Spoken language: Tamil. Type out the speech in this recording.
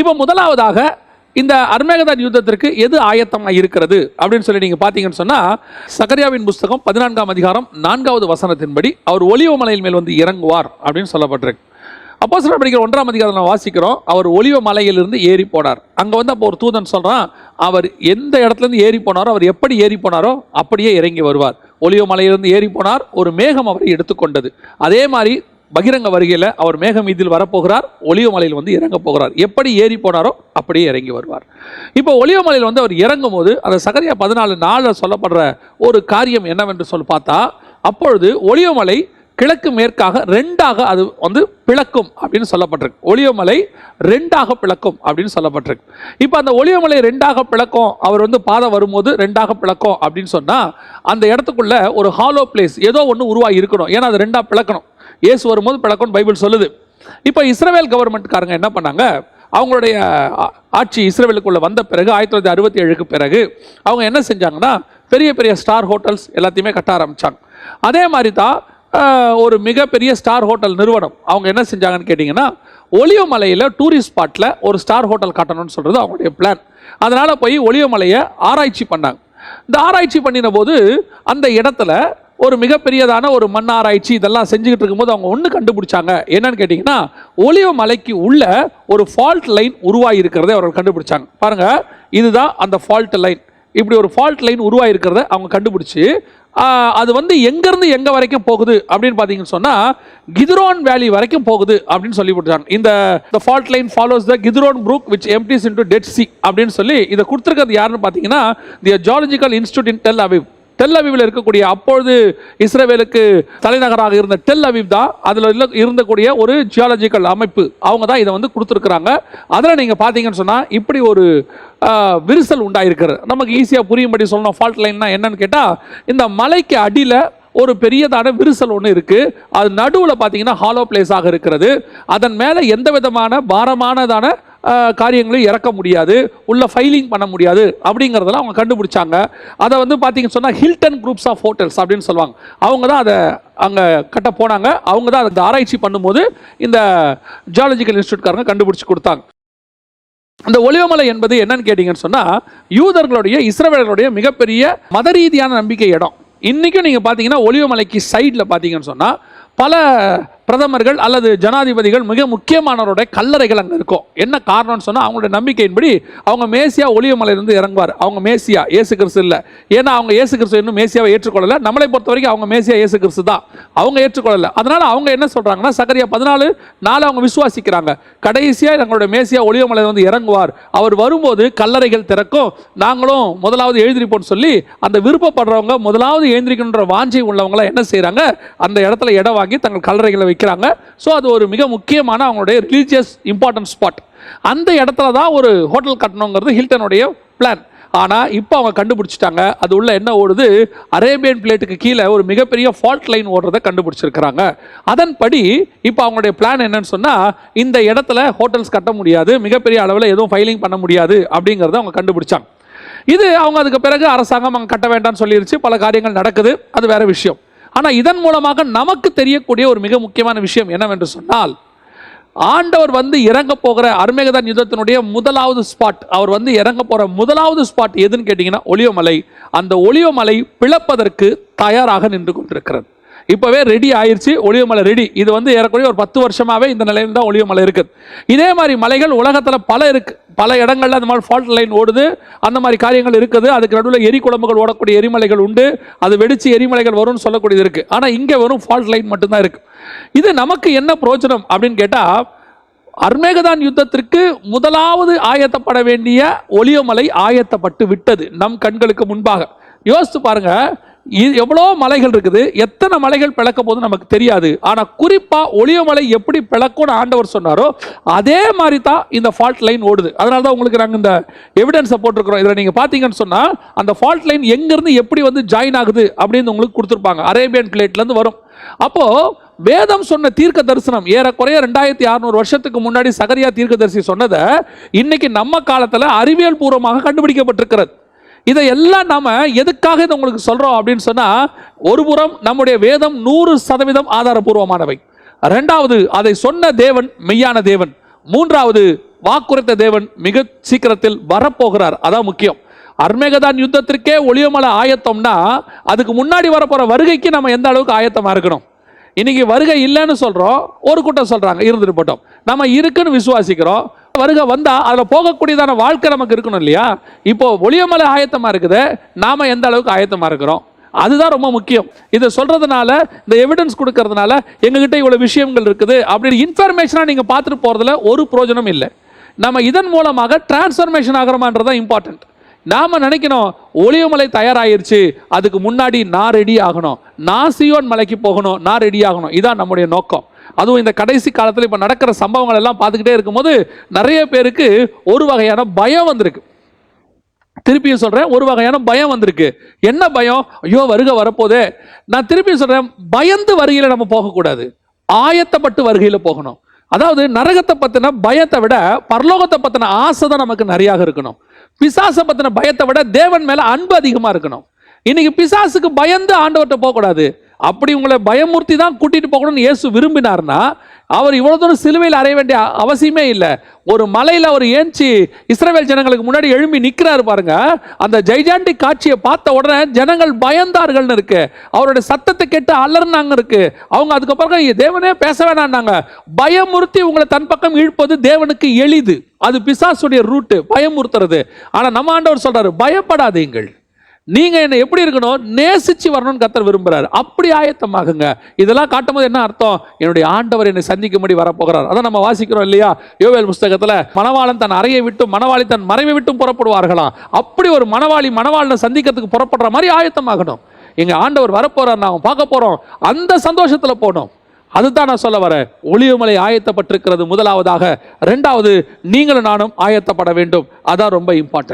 இப்போ முதலாவதாக இந்த அர்மேகதான் யுத்தத்திற்கு எது ஆயத்தமாக இருக்கிறது அப்படின்னு சொல்லி நீங்கள் பார்த்தீங்கன்னு சொன்னால் சகரியாவின் புஸ்தகம் பதினான்காம் அதிகாரம் நான்காவது வசனத்தின்படி அவர் ஒலிவ மலையின் மேல் வந்து இறங்குவார் அப்படின்னு சொல்லப்பட்டிருக்கு. அப்போ சில படிக்கிற ஒன்றாம் அதிகாரம் நம்ம வாசிக்கிறோம் அவர் ஒலிவ மலையிலிருந்து ஏறி போனார். அங்கே வந்து அப்போ ஒரு தூதன் சொல்கிறான் அவர் எந்த இடத்துலேருந்து ஏறி போனாரோ அவர் எப்படி ஏறி போனாரோ அப்படியே இறங்கி வருவார். ஒலிவ மலையிலிருந்து ஏறி போனார் ஒரு மேகம் அவரை எடுத்துக்கொண்டது. அதே மாதிரி பகிரங்க வருகையில் அவர் மேகம் இதில் வரப்போகிறார் ஒளியமலையில் வந்து இறங்க போகிறார். எப்படி ஏறி போனாரோ அப்படியே இறங்கி வருவார். இப்போ ஒளியமலையில் வந்து அவர் இறங்கும் போது அந்த சகரியா பதினாலு நாளில் சொல்லப்படுற ஒரு காரியம் என்னவென்று சொல்லி பார்த்தா அப்பொழுது ஒளியமலை மலை கிழக்கு மேற்காக ரெண்டாக அது வந்து பிளக்கும் அப்படின்னு சொல்லப்பட்டிருக்கு. ஒளியமலை ரெண்டாக பிளக்கும் அப்படின்னு சொல்லப்பட்டிருக்கு. இப்போ அந்த ஒளியமலை ரெண்டாக பிளக்கும் அவர் வந்து பாதை வரும்போது ரெண்டாக பிளக்கும் அப்படின்னு சொன்னால் அந்த இடத்துக்குள்ள ஒரு ஹாலோ பிளேஸ் ஏதோ ஒன்று உருவாகி இருக்கணும். ஏன்னா அது ரெண்டாக பிளக்கணும். இயேசு வரும்போது பிளக்கணும் பைபிள் சொல்லுது. இப்போ இஸ்ரேல் கவர்மெண்ட்காரங்க என்ன பண்ணாங்க? அவங்களுடைய ஆட்சி இஸ்ரேலுக்குள்ளே வந்த பிறகு ஆயிரத்தி தொள்ளாயிரத்தி அறுபத்தி ஏழுக்கு பிறகு அவங்க என்ன செஞ்சாங்கன்னா பெரிய பெரிய ஸ்டார் ஹோட்டல்ஸ் எல்லாத்தையுமே கட்ட ஆரம்பித்தாங்க அதே மாதிரி தான் ஒரு மிகப்பெரிய ஸ்டார் ஹோட்டல் நிறுவனம். அவங்க என்ன செஞ்சாங்கன்னு கேட்டிங்கன்னா ஒளியமலையில் டூரிஸ்ட் ஸ்பாட்டில் ஒரு ஸ்டார் ஹோட்டல் கட்டணும்னு சொல்கிறது அவங்களுடைய பிளான் அதனால் போய் ஒளியமலையை ஆராய்ச்சி பண்ணாங்க. இந்த ஆராய்ச்சி பண்ணின போது அந்த இடத்துல ஒரு மிகப்பெரியதான ஒரு மண் ஆராய்ச்சி இதெல்லாம் செஞ்சுக்கிட்டு இருக்கும்போது அவங்க ஒன்று கண்டுபிடிச்சாங்க. என்னன்னு கேட்டிங்கன்னா ஒலிவ மலைக்கு உள்ள ஒரு ஃபால்ட் லைன் உருவாகிருக்கிறத அவர்கள் கண்டுபிடிச்சாங்க. பாருங்கள் இதுதான் அந்த ஃபால்ட் லைன் இப்படி ஒரு ஃபால்ட் லைன் உருவாகிருக்கிறத அவங்க கண்டுபிடிச்சி அது வந்து எங்கேருந்து எங்கே வரைக்கும் போகுது அப்படின்னு பார்த்தீங்கன்னு சொன்னால் கிதுரோன் வேலி வரைக்கும் போகுது அப்படின்னு சொல்லி கொடுத்தாங்க இந்த the fault line follows the Kidron brook which empties into Dead Sea அப்படின்னு சொல்லி இதை கொடுத்துருக்கிறது யாருன்னு பார்த்தீங்கன்னா the geological institute in Tel Aviv டெல்லவிவில் இருக்கக்கூடிய அப்பொழுது இஸ்ரேவேலுக்கு தலைநகராக இருந்த டெல் அவிவ் தான் அதில் இருந்தக்கூடிய ஒரு ஜியாலஜிக்கல் அமைப்பு. அவங்க தான் இதை வந்து கொடுத்துருக்குறாங்க. அதில் நீங்கள் பார்த்தீங்கன்னு சொன்னால் இப்படி ஒரு விரிசல் உண்டாயிருக்கிறது. நமக்கு ஈஸியாக புரியும்படி சொல்லணும் ஃபால்ட் லைன்னா என்னன்னு கேட்டால் இந்த மலைக்கு அடியில் ஒரு பெரியதான விரிசல் ஒன்று இருக்குது அது நடுவில் பார்த்தீங்கன்னா ஹாலோ பிளேஸாக இருக்கிறது. அதன் மேலே எந்த விதமான பாரமானதான காரியங்களையும் இறக்க முடியாது உள்ள ஃபைலிங் பண்ண முடியாது அப்படிங்கிறதெல்லாம் அவங்க கண்டுபிடிச்சாங்க. அதை வந்து பார்த்தீங்கன்னு சொன்னால் ஹில்டன் குரூப்ஸ் ஆஃப் ஹோட்டல்ஸ் அப்படின்னு சொல்லுவாங்க. அவங்க தான் அதை அங்கே கட்ட போனாங்க. அவங்க தான் அதை ஆராய்ச்சி பண்ணும்போது இந்த ஜியாலஜிக்கல் இன்ஸ்டியூட்காரங்க கண்டுபிடிச்சி கொடுத்தாங்க. அந்த ஒளிவமலை என்பது என்னன்னு கேட்டிங்கன்னு சொன்னால் யூதர்களுடைய இஸ்ரவேலர்களுடைய மிகப்பெரிய மத ரீதியான நம்பிக்கை இடம். இன்றைக்கும் நீங்கள் பார்த்தீங்கன்னா ஒளிவமலைக்கு சைடில் பார்த்தீங்கன்னு சொன்னால் பல பிரதமர்கள் அல்லது ஜனாதிபதிகள் மிக முக்கியமானவருடைய கல்லறைகள் அங்கே இருக்கும். என்ன காரணம்னு சொன்னால் அவங்களுடைய நம்பிக்கையின்படி அவங்க மேசியா ஒளியமலையிலிருந்து இறங்குவார். அவங்க மேசியா ஏசு கிறிஸ்து இல்லை. ஏன்னா அவங்க இயேசு கிறிஸ்து இன்னும் மேசியாவை ஏற்றுக்கொள்ளலை. நம்மளை பொறுத்த வரைக்கும் அவங்க மேசியா ஏசு கிறிஸ்து தான். அவங்க ஏற்றுக்கொள்ளலை. அதனால் அவங்க என்ன சொல்கிறாங்கன்னா சகரியா பதினாலு நாலு அவங்க விசுவாசிக்கிறாங்க. கடைசியாக எங்களுடைய மேசியா ஒளியமலையில் வந்து இறங்குவார். அவர் வரும்போது கல்லறைகள் திறக்கும். நாங்களும் முதலாவது எழுதிருப்போம்னு சொல்லி அந்த விருப்பப்படுறவங்க முதலாவது எழுந்திரிக்கணுன்ற வாஞ்சை உள்ளவங்களாம் என்ன செய்கிறாங்க அந்த இடத்துல இடம் வாங்கி தங்கள் கல்லறைகளை வைக்கிறாங்க. ஸோ அது ஒரு மிக முக்கியமான அவங்களுடைய ரிலீஜியஸ் இம்பார்ட்டன்ட் ஸ்பாட் அந்த இடத்துல தான் ஒரு ஹோட்டல் கட்டணுங்கிறது ஹில்டனுடைய பிளான் ஆனால் இப்போ அவங்க கண்டுபிடிச்சிட்டாங்க. அது உள்ள என்ன ஓடுது? அரேபியன் பிளேட்டுக்கு கீழே ஒரு மிகப்பெரிய ஃபால்ட் லைன் ஓடுறதை கண்டுபிடிச்சிருக்கிறாங்க. அதன்படி இப்போ அவங்களுடைய பிளான் என்னன்னு சொன்னால் இந்த இடத்துல ஹோட்டல்ஸ் கட்ட முடியாது. மிகப்பெரிய அளவில் எதுவும் ஃபைலிங் பண்ண முடியாது அப்படிங்கிறத அவங்க கண்டுபிடிச்சாங்க. இது அவங்க அதுக்கு பிறகு அரசாங்கம் அங்கே கட்ட வேண்டாம்னு சொல்லிருச்சு. பல காரியங்கள் நடக்குது. அது வேற விஷயம். ஆனால் இதன் மூலமாக நமக்கு தெரியக்கூடிய ஒரு மிக முக்கியமான விஷயம் என்னவென்று சொன்னால் ஆண்டவர் வந்து இறங்க போகிற அருமேகதான் யுத்தத்தினுடைய முதலாவது ஸ்பாட் அவர் வந்து இறங்க போகிற முதலாவது ஸ்பாட் எதுன்னு கேட்டிங்கன்னா ஒளிவமலை அந்த ஒளிவமலை பிளப்பதற்கு தயாராக நின்று கொண்டிருக்கிறது. இப்போவே ரெடி ஆயிடுச்சு ஒளிவமலை ரெடி இது வந்து ஏறக்குறைய ஒரு பத்து வருஷமாகவே இந்த நிலையில் தான் ஒளிவமலை இருக்குது இதே மாதிரி மலைகள் உலகத்தில் பல இருக்குது பல இடங்கள்ல அந்த மாதிரி ஃபால்ட் லைன் ஓடுது. அந்த மாதிரி காரியங்கள் இருக்குது. அதுக்கு நடுவில் எரி குழம்புகள் ஓடக்கூடிய எரிமலைகள் உண்டு. அது வெடித்து எரிமலைகள் வரும்னு சொல்லக்கூடியது இருக்குது ஆனால் இங்கே வெறும் ஃபால்ட் லைன் மட்டும்தான் இருக்குது இது நமக்கு என்ன பிரோஜனம் அப்படின்னு கேட்டால் அர்மேகதான் யுத்தத்திற்கு முதலாவது ஆயத்தப்பட வேண்டிய ஒளியமலை ஆயத்தப்பட்டு விட்டது நம் கண்களுக்கு முன்பாக. யோசித்து பாருங்கள் எவ்வளோ மலைகள் இருக்குது? எத்தனை மலைகள் பிளக்க போது நமக்கு தெரியாது. ஆனால் குறிப்பாக ஒளியமலை எப்படி பிளக்கும்னு ஆண்டவர் சொன்னாரோ அதே மாதிரி தான் இந்த ஃபால்ட் லைன் ஓடுது. அதனால தான் உங்களுக்கு நாங்கள் இந்த எவிடன்ஸை போட்டிருக்கிறோம். இதில் நீங்கள் பார்த்தீங்கன்னு சொன்னால் அந்த ஃபால்ட் லைன் எங்கேருந்து எப்படி வந்து ஜாயின் ஆகுது அப்படின்னு உங்களுக்கு கொடுத்துருப்பாங்க. அரேபியன் பிளேட்லேருந்து வரும். அப்போது வேதம் சொன்ன தீர்க்க தரிசனம் ஏறக்குறைய ரெண்டாயிரத்தி அறுநூறு வருஷத்துக்கு முன்னாடி சகரியா தீர்க்க தரிசி சொன்னதை இன்னைக்கு நம்ம காலத்தில் அறிவியல் பூர்வமாக கண்டுபிடிக்கப்பட்டிருக்கிறது. இதை எல்லாம் எதுக்காக இதை உங்களுக்கு சொல்கிறோம் அப்படின்னு சொன்னால் ஒரு புறம் நம்முடைய வேதம் நூறு சதவீதம் ஆதாரபூர்வமானவை. ரெண்டாவது அதை சொன்ன தேவன் மெய்யான தேவன். மூன்றாவது வாக்குரைத்த தேவன் மிக சீக்கிரத்தில் வரப்போகிறார். அதான் முக்கியம். அர்மேகதான் யுத்தத்திற்கே ஒளியமலை ஆயத்தம்னா அதுக்கு முன்னாடி வரப்போகிற வருகைக்கு நம்ம எந்த அளவுக்கு ஆயத்தமாக இருக்கணும்? இன்னைக்கு வருகை இல்லைன்னு சொல்கிறோம் ஒரு கூட்டம் சொல்கிறாங்க இருந்துட்டு போட்டோம். நம்ம இருக்குன்னு விசுவாசிக்கிறோம் வருகை வந்தால் அதில் போகக்கூடியதான வாழ்க்கை நமக்கு இருக்கணும் இல்லையா? இப்போது ஒளியமலை ஆயத்தமாக இருக்குது நாம் எந்த அளவுக்கு ஆயத்தமாக இருக்கிறோம்? அதுதான் ரொம்ப முக்கியம். இதை சொல்கிறதுனால இந்த எவிடன்ஸ் கொடுக்கறதுனால எங்ககிட்ட இவ்வளோ விஷயங்கள் இருக்குது அப்படின்னு இன்ஃபர்மேஷனாக நீங்கள் பார்த்துட்டு போகிறதுல ஒரு பிரயோஜனம் இல்லை. நம்ம இதன் மூலமாக டிரான்ஸ்ஃபர்மேஷன் ஆகிறோமான்றது தான் இம்பார்ட்டண்ட் நாம் நினைக்கணும் ஒளியமலை தயாராயிருச்சு அதுக்கு முன்னாடி நான் ரெடி ஆகணும். நான் சியோன் மலைக்கு போகணும் நான் ரெடி ஆகணும். இதான் நம்முடைய நோக்கம். அதுவும் இந்த கடைசி காலத்தில் இப்போ நடக்கிற சம்பவங்கள் எல்லாம் பார்த்துக்கிட்டே இருக்கும்போது நிறைய பேருக்கு ஒரு வகையான பயம் வந்திருக்கு. திருப்பியும் சொல்றேன் ஒரு வகையான பயம் வந்திருக்கு. என்ன பயம்? ஐயோ வருகை வரப்போதே. நான் திருப்பியும் சொல்றேன் பயந்து வருகையில் நம்ம போகக்கூடாது. ஆயத்தப்பட்டு வருகையில் போகணும். அதாவது நரகத்தை பத்தின பயத்தை விட பரலோகத்தை பத்தின ஆசை தான் நமக்கு நிறையாக இருக்கணும். பிசாசை பத்தின பயத்தை விட தேவன் மேலே அன்பு அதிகமா இருக்கணும். இன்னைக்கு பிசாசுக்கு பயந்து ஆண்டவர்கிட்ட போகக்கூடாது. அப்படி உங்களை பயமூர்த்தி தான் கூட்டிட்டு போகணும்னு இயேசு விரும்பினார்னா அவர் இவ்வளவு தூரம் சிலுவையில் அறைய வேண்டிய அவசியமே இல்லை. ஒரு மலையில் அவர் ஏஞ்சி இஸ்ரேல் ஜனங்களுக்கு முன்னாடி எழும்பி நிற்கிறாரு பாருங்க. அந்த ஜெய்ஜாண்டி காட்சியை பார்த்த உடனே ஜனங்கள் பயந்தார்கள்னு இருக்கு. அவருடைய சத்தத்தை கேட்டு அலர்னாங்க இருக்கு. அவங்க அதுக்கப்புறம் தேவனே பேச வேணான்னாங்க பயமுறுத்தி உங்களை தன் பக்கம் இழுப்பது தேவனுக்கு எளிது. அது பிசாசுடைய ரூட்டு பயமுறுத்துறது. ஆனால் நம்ம ஆண்டவர் சொல்றாரு பயப்படாதீங்கள். நீங்கள் என்னை எப்படி இருக்கணும்? நேசித்து வரணும்னு கத்தர் விரும்புகிறார் அப்படி ஆயத்தமாகுங்க. இதெல்லாம் காட்டும்போது என்ன அர்த்தம்? என்னுடைய ஆண்டவர் என்னை சந்திக்கும்படி வரப்போகிறார். அதான் நம்ம வாசிக்கிறோம் இல்லையா? யோவேல் புஸ்தகத்தில் மணவாளன் தன் அறையை விட்டும் மணவாளி தன் மறைவை விட்டும் புறப்படுவார்களாம் அப்படி ஒரு மணவாளி மணவாளனை சந்திக்கிறதுக்கு புறப்படுற மாதிரி ஆயத்தமாகணும். எங்கள் ஆண்டவர் வரப்போகிறார் நாம் பார்க்க போகிறோம் அந்த சந்தோஷத்தில் போனோம் அதுதான் நான் சொல்ல வரேன். ஒளியுமலை ஆயத்தப்பட்டிருக்கிறது முதலாவதாக. ரெண்டாவது நீங்களும் நானும் ஆயத்தப்பட வேண்டும். அதான் ரொம்ப இம்பார்ட்டன்ட்